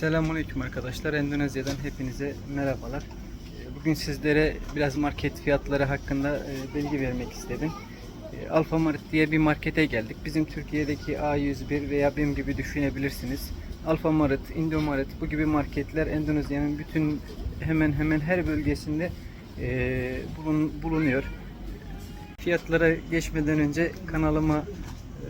Selamünaleyküm arkadaşlar. Endonezya'dan hepinize merhabalar. Ee, Bugün sizlere biraz market fiyatları hakkında e, bilgi vermek istedim. E, Alfa Mart diye bir markete geldik. Bizim Türkiye'deki A101 veya BİM gibi düşünebilirsiniz. Alfa Mart, Indomaret bu gibi marketler Endonezya'nın bütün hemen hemen her bölgesinde e, bulun- bulunuyor. Fiyatlara geçmeden önce kanalıma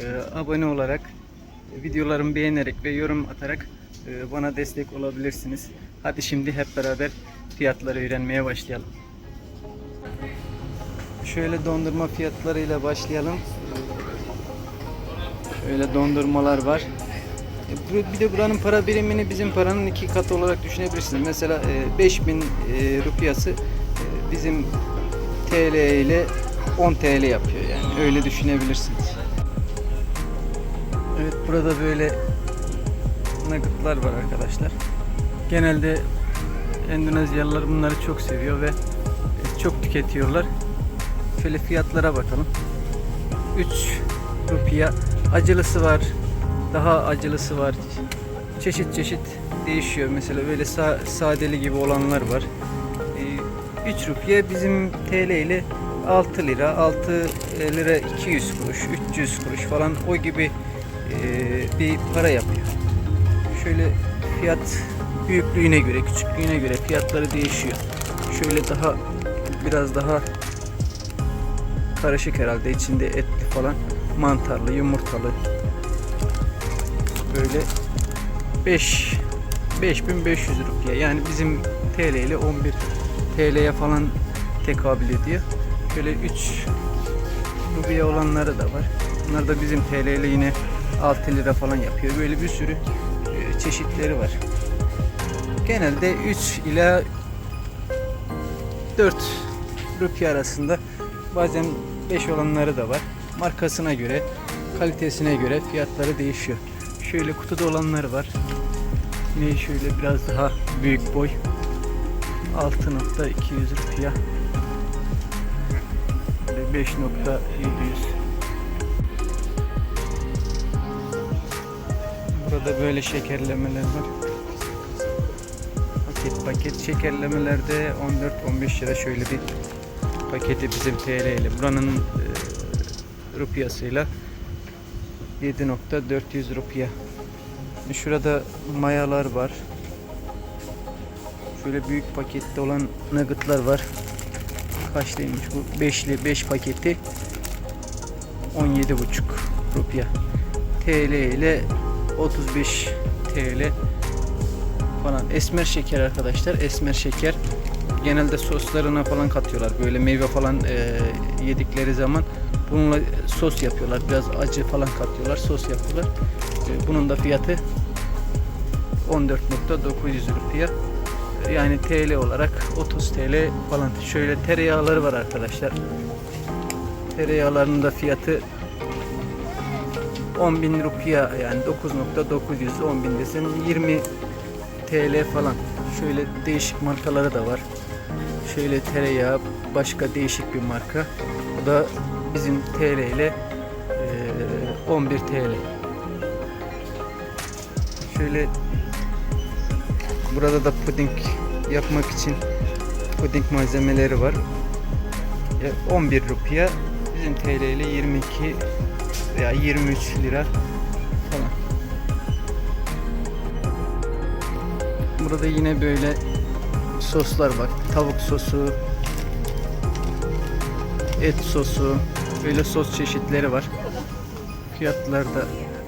e, abone olarak videolarımı beğenerek ve yorum atarak bana destek olabilirsiniz. Hadi şimdi hep beraber fiyatları öğrenmeye başlayalım. Şöyle dondurma fiyatlarıyla başlayalım. Şöyle dondurmalar var. E, Bir de buranın para birimini bizim paranın iki katı olarak düşünebilirsiniz. Mesela e, 5000 e, rupiyası e, bizim TL ile 10 TL yapıyor yani öyle düşünebilirsiniz. Evet burada böyle nuggetlar var arkadaşlar. Genelde Endonezyalılar bunları çok seviyor ve çok tüketiyorlar. Şöyle fiyatlara bakalım. 3 rupiya acılısı var. Daha acılısı var. Çeşit çeşit değişiyor. Mesela böyle sa- sadeli gibi olanlar var. 3 rupiye bizim TL ile 6 lira, 6 lira 200 kuruş, 300 kuruş falan o gibi e, bir para yapıyor. Şöyle fiyat büyüklüğüne göre, küçüklüğüne göre fiyatları değişiyor. Şöyle daha biraz daha karışık herhalde içinde etli falan mantarlı, yumurtalı. Böyle 5 5500 rupiye yani bizim TL ile 11 TL'ye falan tekabül ediyor. Şöyle 3 rupiye olanları da var. Bunlar da bizim TL ile yine 6 lira falan yapıyor. Böyle bir sürü çeşitleri var. Genelde 3 ila 4 rupiye arasında bazen 5 olanları da var. Markasına göre, kalitesine göre fiyatları değişiyor. Şöyle kutuda olanları var. Ne şöyle biraz daha büyük boy. 6.200 rupiye. Böyle 5.700 Burada böyle şekerlemeler var. Paket paket şekerlemelerde 14-15 lira şöyle bir paketi bizim TL ile. Buranın e, rupiyasıyla 7.400 rupiye. Şurada mayalar var. Şöyle büyük pakette olan nuggetlar var. Kaçlıymış bu? 5'li 5 paketi 17,5 rupiye. TL ile 35 TL falan. Esmer şeker arkadaşlar. Esmer şeker. Genelde soslarına falan katıyorlar. Böyle meyve falan e, yedikleri zaman bununla sos yapıyorlar. Biraz acı falan katıyorlar. Sos yapıyorlar. E, bunun da fiyatı 14.900 rupiye. Yani TL olarak 30 TL falan. Şöyle tereyağları var arkadaşlar. Tereyağlarının da fiyatı 10.000 rupiye yani 9.900 10.000 desen 20 TL falan. Şöyle değişik markaları da var. Şöyle tereyağı başka değişik bir marka. Bu da bizim TL ile eee, 11 TL. Şöyle burada da puding yapmak için puding malzemeleri var. Ya 11 rupiye bizim TL ile 22 veya 23 lira falan. Burada yine böyle soslar var. Tavuk sosu, et sosu, böyle sos çeşitleri var. Fiyatlar da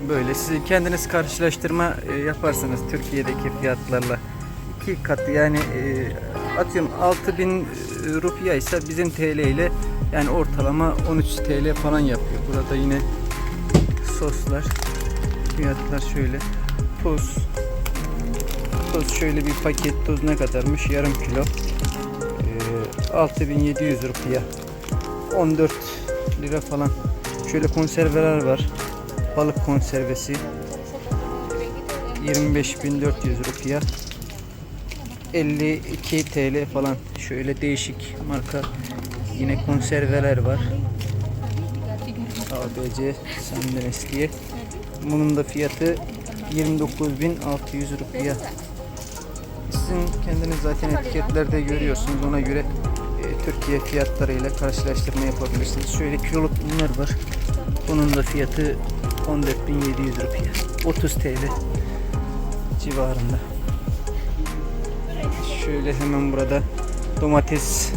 böyle. Siz kendiniz karşılaştırma e, yaparsanız Türkiye'deki fiyatlarla iki katı yani e, atıyorum 6000 rupiye ise bizim TL ile yani ortalama 13 TL falan yapıyor. Burada yine soslar fiyatlar şöyle. Tuz tuz şöyle bir paket tuz ne kadarmış? Yarım kilo. Ee, 6700 rupiye. 14 lira falan. Şöyle konserveler var. Balık konservesi. 25400 rupiye. 52 TL falan. Şöyle değişik marka yine konserveler var ABC Sandres diye bunun da fiyatı 29.600 rupiye. Sizin kendiniz zaten etiketlerde görüyorsunuz. Ona göre e, Türkiye fiyatlarıyla karşılaştırma yapabilirsiniz. Şöyle kiloluk bunlar var. Bunun da fiyatı 14.700 rupiye. 30 TL civarında. Şöyle hemen burada domates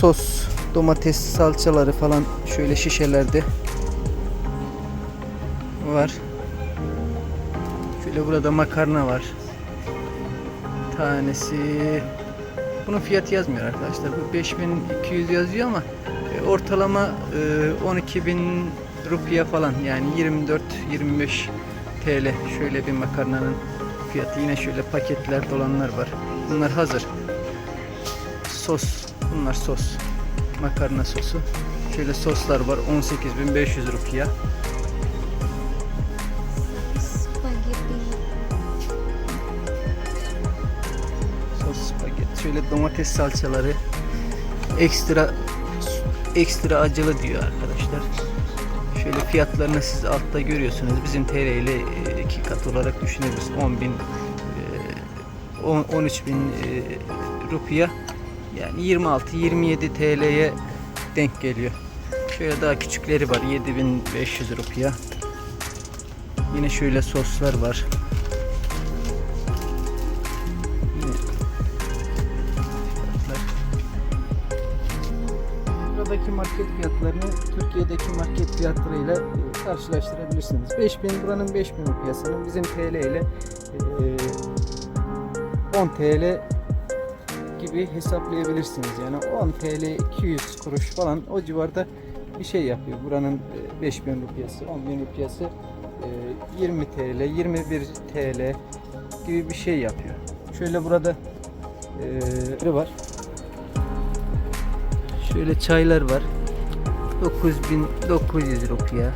sos, domates salçaları falan şöyle şişelerde var. Şöyle burada makarna var. Tanesi bunun fiyatı yazmıyor arkadaşlar. Bu 5200 yazıyor ama e, ortalama e, 12.000 rupiye falan yani 24-25 TL şöyle bir makarnanın fiyatı. Yine şöyle paketler dolanlar var. Bunlar hazır. Sos. Bunlar sos. Makarna sosu. Şöyle soslar var. 18.500 rupiye. Spaghetti. Sos spagetti. Şöyle domates salçaları. Ekstra ekstra acılı diyor arkadaşlar. Şöyle fiyatlarını siz altta görüyorsunuz. Bizim TL ile e, iki kat olarak düşünebiliriz. 10 bin, e, 10 13 bin e, rupiye yani 26-27 TL'ye denk geliyor. Şöyle daha küçükleri var 7500 rupiye. Yine şöyle soslar var. Buradaki market fiyatlarını Türkiye'deki market fiyatlarıyla e, karşılaştırabilirsiniz. 5000 buranın 5000 rupiyasının bizim TL ile e, 10 TL gibi hesaplayabilirsiniz. Yani 10 TL 200 kuruş falan o civarda bir şey yapıyor. Buranın e, 5000 rupiyası, 10.000 rupiyası e, 20 TL, 21 TL gibi bir şey yapıyor. Şöyle burada e, var. Şöyle çaylar var. 9900 rupiye.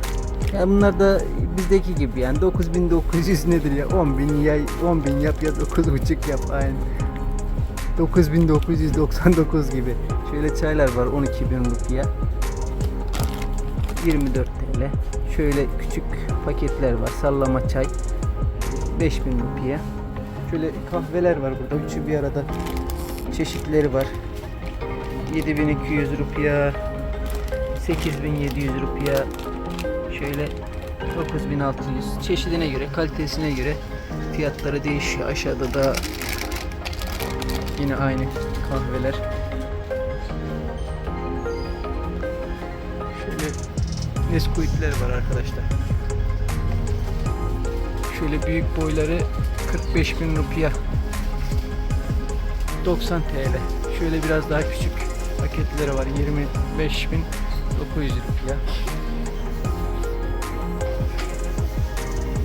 Ya bunlar da bizdeki gibi yani 9900 nedir ya 10.000 ya 10.000 yap ya 9.5 yap aynı. 9999 gibi. Şöyle çaylar var 12.000 rupiye. 24 TL. Şöyle küçük paketler var. Sallama çay. 5000 rupiye. Şöyle kahveler var burada. Üçü bir arada. Çeşitleri var. 7200 rupiye. 8700 rupiye. Şöyle 9600 çeşidine göre kalitesine göre fiyatları değişiyor. Aşağıda da yine aynı kahveler. Şöyle Nesquik'ler var arkadaşlar. Şöyle büyük boyları 45 bin rupiye. 90 TL. Şöyle biraz daha küçük paketleri var. 25 bin 900 rupiye.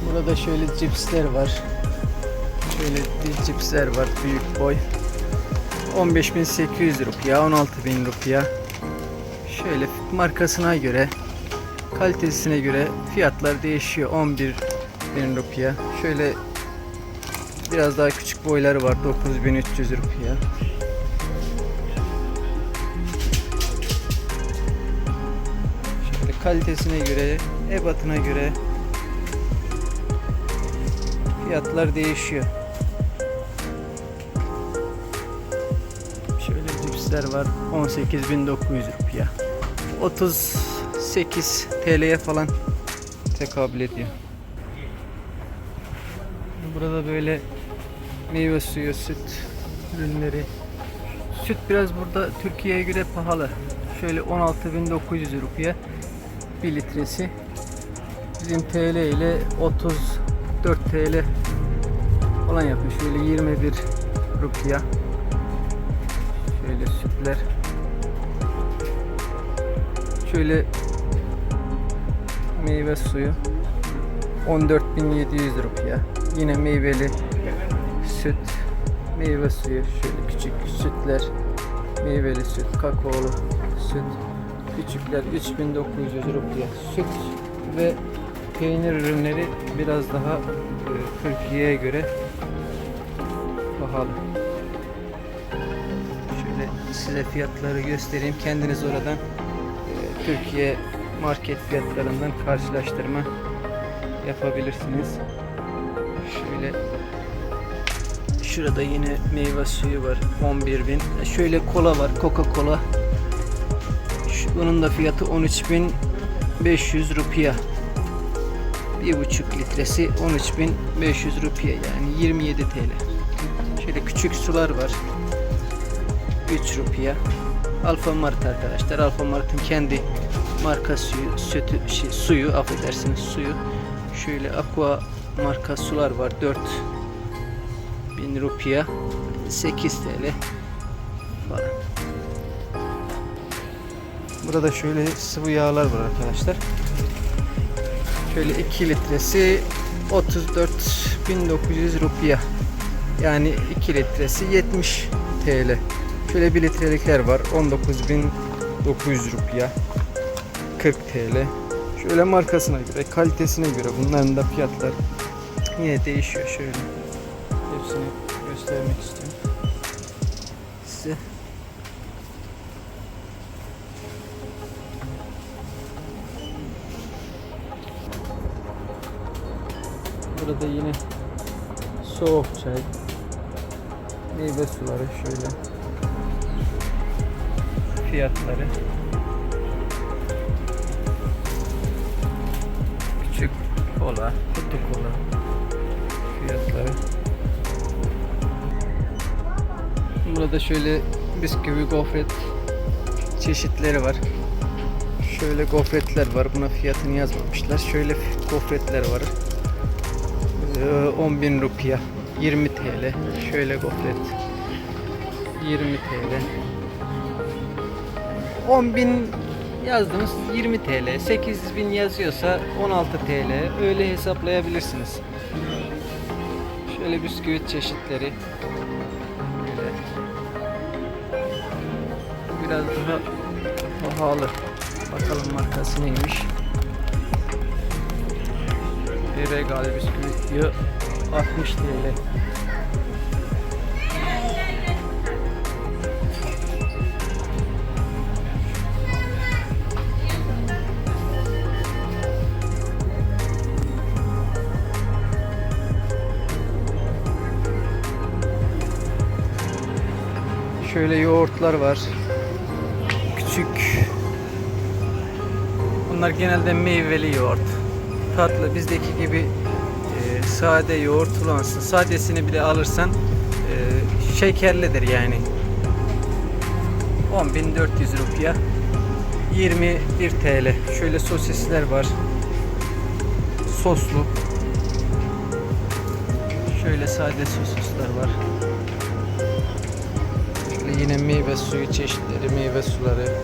Burada şöyle cipsler var. Şöyle bir cipsler var büyük boy. 15.800 rupiye, 16.000 rupiye. Şöyle markasına göre, kalitesine göre fiyatlar değişiyor. 11 bin rupiye. Şöyle biraz daha küçük boyları var. 9300 rupiye. Şöyle kalitesine göre, ebatına göre fiyatlar değişiyor. Cipsler var. 18.900 rupiye. 38 TL'ye falan tekabül ediyor. Burada böyle meyve suyu, süt ürünleri. Süt biraz burada Türkiye'ye göre pahalı. Şöyle 16.900 rupiye 1 litresi. Bizim TL ile 34 TL falan yapıyor. Şöyle 21 rupiye. Sütler. Şöyle meyve suyu 14.700 rupiye. Yine meyveli süt, meyve suyu, şöyle küçük sütler, meyveli süt, kakaolu süt, küçükler 3900 rupiye. Süt ve peynir ürünleri biraz daha e, Türkiye'ye göre pahalı. Size fiyatları göstereyim. Kendiniz oradan e, Türkiye market fiyatlarından karşılaştırma yapabilirsiniz. Şöyle şurada yine meyve suyu var 11.000. Şöyle kola var Coca-Cola. Şu, bunun da fiyatı 13.500 rupiya. Bir buçuk litresi 13.500 rupiye yani 27 TL. Şöyle küçük sular var. 3 rupiya. Alfa Mart arkadaşlar. Alfa Mart'ın kendi marka suyu, sütü, şey, suyu affedersiniz suyu. Şöyle Aqua marka sular var. 4 bin rupiya. 8 TL. Burada şöyle sıvı yağlar var arkadaşlar. Şöyle 2 litresi 34.900 rupiya. Yani 2 litresi 70 TL. Şöyle 1 litrelikler var. 19.900 rupiya. 40 TL. Şöyle markasına göre, kalitesine göre bunların da fiyatlar yine değişiyor. Şöyle hepsini göstermek istiyorum. Size Burada yine soğuk çay, meyve suları şöyle fiyatları küçük kola, kutu kola fiyatları Burada şöyle bisküvi gofret çeşitleri var. Şöyle gofretler var. Buna fiyatını yazmamışlar. Şöyle gofretler var. Ee, 10.000 rupiya 20 TL şöyle gofret 20 TL 10.000 yazdınız 20 TL 8.000 yazıyorsa 16 TL öyle hesaplayabilirsiniz. Şöyle bisküvit çeşitleri. Böyle. Biraz daha pahalı. Bakalım markası neymiş. Bir regal bisküvi 60 TL. Şöyle yoğurtlar var. Küçük. Bunlar genelde meyveli yoğurt tatlı bizdeki gibi e, sade yoğurt kullanırsın. Sadesini bile alırsan e, şekerlidir yani. 10.400 rupiya 21 TL. Şöyle sosisler var. Soslu. Şöyle sade sosisler var. Yine meyve suyu çeşitleri, meyve suları.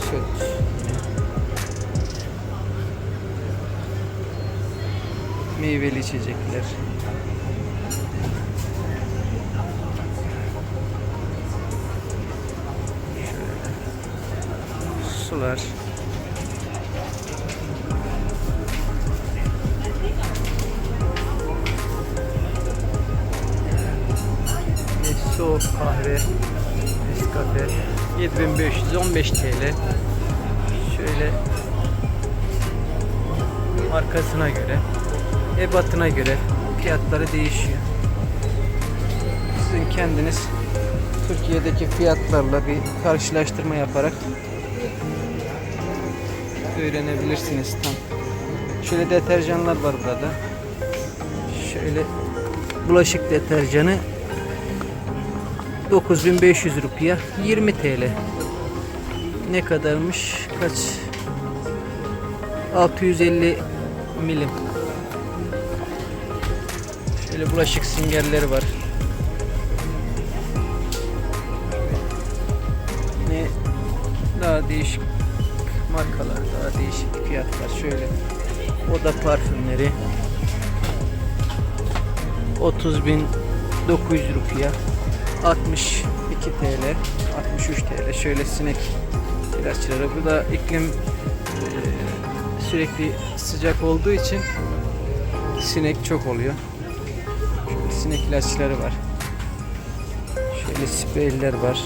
Süt. meyveli içecekler. Şöyle. Sular. Kahve, Nescafe 7515 TL. Şöyle markasına göre ebatına göre fiyatları değişiyor. Sizin kendiniz Türkiye'deki fiyatlarla bir karşılaştırma yaparak öğrenebilirsiniz tam. Şöyle deterjanlar var burada. Şöyle bulaşık deterjanı 9500 rupiya 20 TL. Ne kadarmış? Kaç? 650 milim. Şöyle bulaşık süngerleri var. Ne daha değişik markalar, daha değişik fiyatlar. Şöyle oda parfümleri 30.900 rupiya 62 TL 63 TL şöyle sinek ilaçları. Bu da iklim e, sürekli sıcak olduğu için sinek çok oluyor. Şöyle sinek ilaçları var. Şöyle spreyler var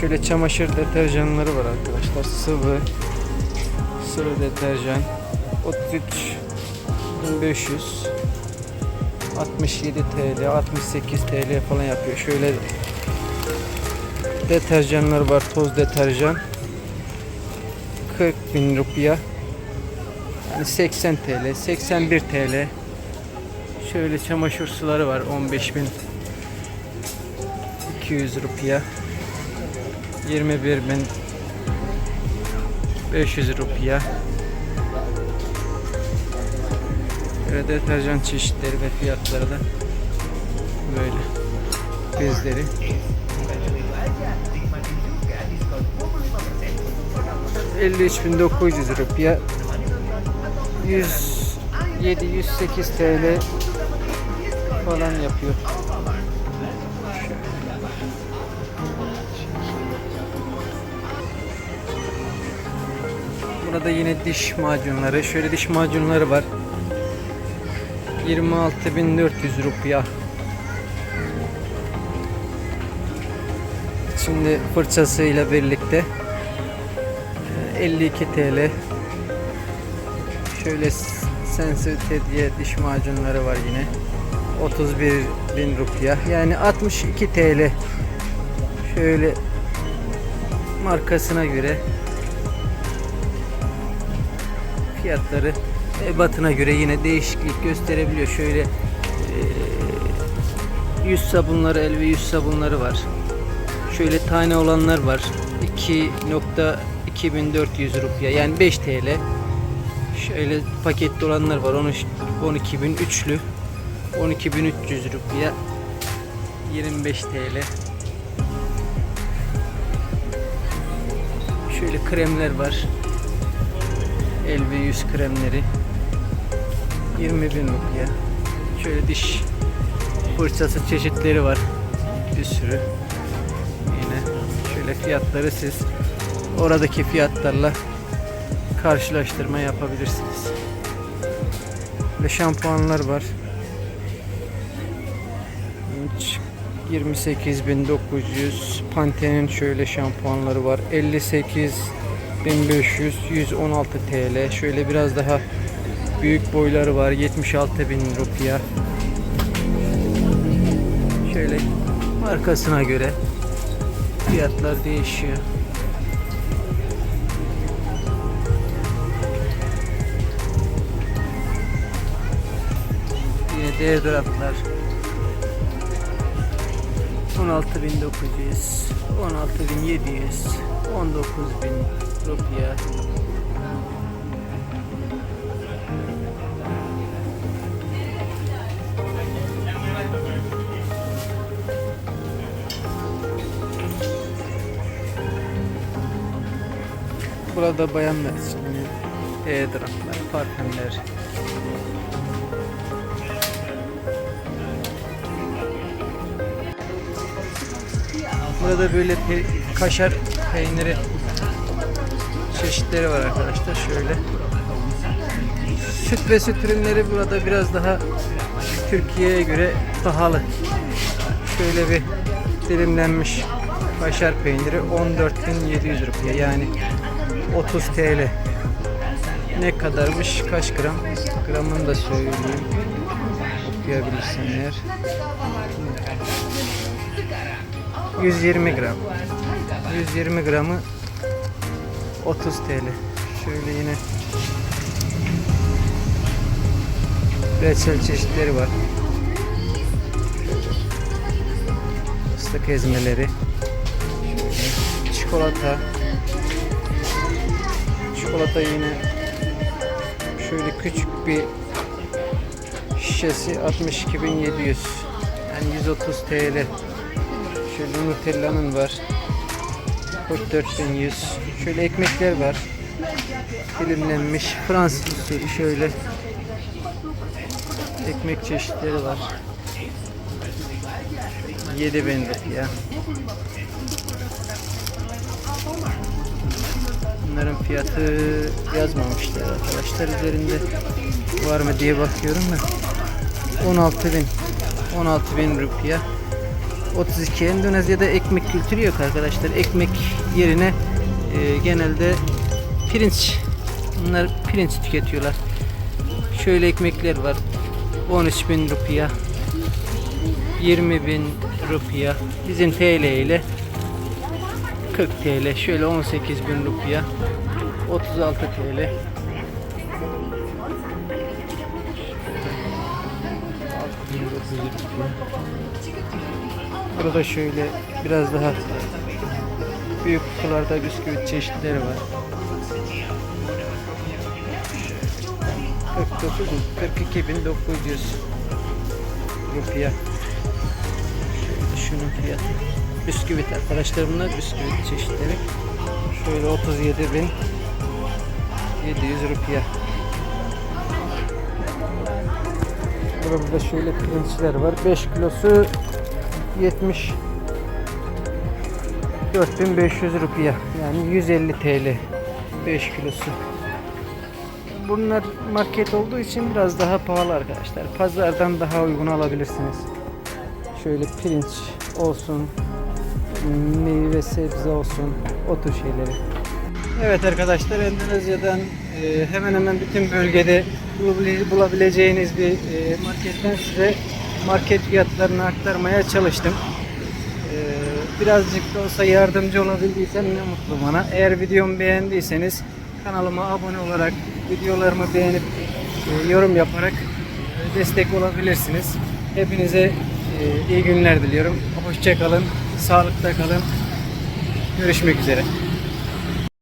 Şöyle çamaşır deterjanları var arkadaşlar. Sıvı sıvı deterjan 33 1500 67 TL 68 TL falan yapıyor. Şöyle deterjanlar var. Toz deterjan 40 bin rupiya yani 80 TL 81 TL şöyle çamaşır suları var 15 bin 200 rupiya 21 bin 500 rupiya. Böyle deterjan çeşitleri ve fiyatları da böyle bezleri 53.900 rupiya. 107 108 TL falan yapıyor. Burada yine diş macunları. Şöyle diş macunları var. 26.400 rupiya. Şimdi fırçasıyla birlikte e, 52 TL. Şöyle Sensite diye diş macunları var yine. 31 bin. Yani 62 TL. Şöyle markasına göre fiyatları ebatına göre yine değişiklik gösterebiliyor. Şöyle e, yüz sabunları, el ve yüz sabunları var. Şöyle tane olanlar var. 2.2400 rupiya yani 5 TL. Şöyle paketli olanlar var. 13 12.000 üçlü. 12.300 rupiya 25 TL. Şöyle kremler var. El ve yüz kremleri 20 bin rupiya. Şöyle diş fırçası çeşitleri var. Bir sürü. Yine şöyle fiyatları siz oradaki fiyatlarla karşılaştırma yapabilirsiniz. Ve şampuanlar var. 28.900 Pantene'in şöyle şampuanları var. 58 1500 116 TL. Şöyle biraz daha büyük boyları var. 76 bin rupiya. Şöyle markasına göre fiyatlar değişiyor. Yine deodorantlar 16.900 16.700 19.000 rupiya Burada bayanlar için yine deodorantlar, parfümler Burada böyle pe- kaşar peyniri çeşitleri var arkadaşlar. Şöyle. Süt ve süt ürünleri burada biraz daha Türkiye'ye göre pahalı. Şöyle bir dilimlenmiş kaşar peyniri 14.700 rupiye yani 30 TL. Ne kadarmış? Kaç gram? Gramını da söyleyeyim. Okuyabilirsen eğer. 120 gram. 120 gramı 30 TL. Şöyle yine reçel çeşitleri var. Fıstık ezmeleri. Şöyle çikolata. Çikolata yine şöyle küçük bir şişesi 62.700 yani 130 TL. Şöyle Nutella'nın var. 44.100. Şöyle ekmekler var. Dilimlenmiş Fransız usulü şöyle ekmek çeşitleri var. 7000 rupiya. Bunların fiyatı yazmamışlar arkadaşlar üzerinde var mı diye bakıyorum da 16.000 16.000 rupiya 32 Endonezya'da ekmek kültürü yok arkadaşlar. Ekmek yerine e, genelde pirinç bunlar pirinç tüketiyorlar. Şöyle ekmekler var. 13 bin rupiya 20 bin rupiya bizim TL ile 40 TL şöyle 18 bin rupiya 36 TL Burada şöyle biraz daha büyük kutularda bisküvit çeşitleri var. 49 42.900 rupiya. Şöyle şunun fiyatı. Bisküvit arkadaşlar bunlar bisküvit çeşitleri. Şöyle 37.700 rupiya. Burada şöyle pirinçler var. 5 kilosu 70 4500 rupiya. Yani 150 TL 5 kilosu. Bunlar market olduğu için biraz daha pahalı arkadaşlar. Pazardan daha uygun alabilirsiniz. Şöyle pirinç olsun, meyve sebze olsun, o tür şeyleri. Evet arkadaşlar Endonezya'dan e, hemen hemen bütün bölgede bulabile- bulabileceğiniz bir e, marketten size market fiyatlarını aktarmaya çalıştım. Birazcık da olsa yardımcı olabildiysem ne mutlu bana. Eğer videomu beğendiyseniz kanalıma abone olarak videolarımı beğenip e, yorum yaparak e, destek olabilirsiniz. Hepinize e, iyi günler diliyorum. Hoşça kalın, sağlıkta kalın. Görüşmek üzere.